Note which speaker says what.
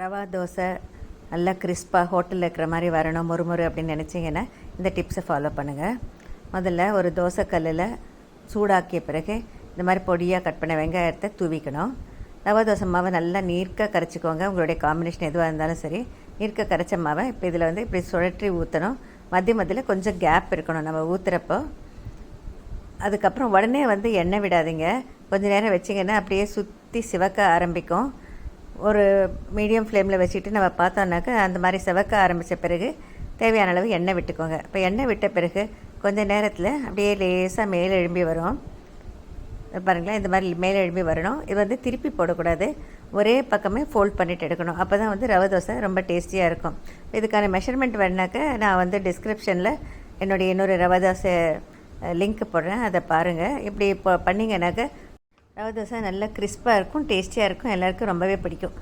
Speaker 1: ரவா தோசை நல்லா கிறிஸ்பாக ஹோட்டலில் இருக்கிற மாதிரி வரணும் முறுமுறு அப்படின்னு நினச்சிங்கன்னா இந்த டிப்ஸை ஃபாலோ பண்ணுங்கள் முதல்ல ஒரு தோசை கல்லில் சூடாக்கிய பிறகு இந்த மாதிரி பொடியாக கட் பண்ண வெங்காயத்தை தூவிக்கணும். ரவா தோசை மாவை நல்லா நீர்க்க கரைச்சிக்கோங்க. உங்களுடைய காம்பினேஷன் எதுவாக இருந்தாலும் சரி நீர்க்க கரைச்ச மாவை இப்போ இதில் வந்து இப்படி சுழற்றி ஊற்றணும் மத்திய மத்தியில் கொஞ்சம் கேப் இருக்கணும். நம்ம ஊற்றுறப்போ அதுக்கப்புறம் உடனே வந்து எண்ணெய் விடாதீங்க. கொஞ்சம் நேரம் வச்சிங்கன்னா அப்படியே சுற்றி சிவக்க ஆரம்பிக்கும். ஒரு மீடியம் ஃப்ளேமில் வச்சுட்டு நம்ம பார்த்தோன்னாக்கா அந்த மாதிரி செவக்க ஆரம்பித்த பிறகு தேவையான அளவு எண்ணெய் விட்டுக்கோங்க. இப்போ எண்ணெய் விட்ட பிறகு கொஞ்ச நேரத்தில் அப்படியே லேசாக மேலே எழும்பி வரும். பாருங்களேன் இந்த மாதிரி மேலே எழும்பி வரணும். இது வந்து திருப்பி போடக்கூடாது. ஒரே பக்கமே ஃபோல்ட் பண்ணிட்டு எடுக்கணும். அப்போ தான் வந்து ரவை தோசை ரொம்ப டேஸ்டியாக இருக்கும். இதுக்கான மெஷர்மெண்ட் வேணாக்க நான் வந்து டிஸ்கிரிப்ஷனில் என்னுடைய இன்னொரு ரவை தோசை லிங்க் போடுறேன். அதை பாருங்கள் இப்படி இப்போ பண்ணிங்கனாக்க ரவை தோசை நல்லா கிறிஸ்பாக இருக்கும் டேஸ்டியாக இருக்கும். எல்லாருக்கும் ரொம்பவே பிடிக்கும்.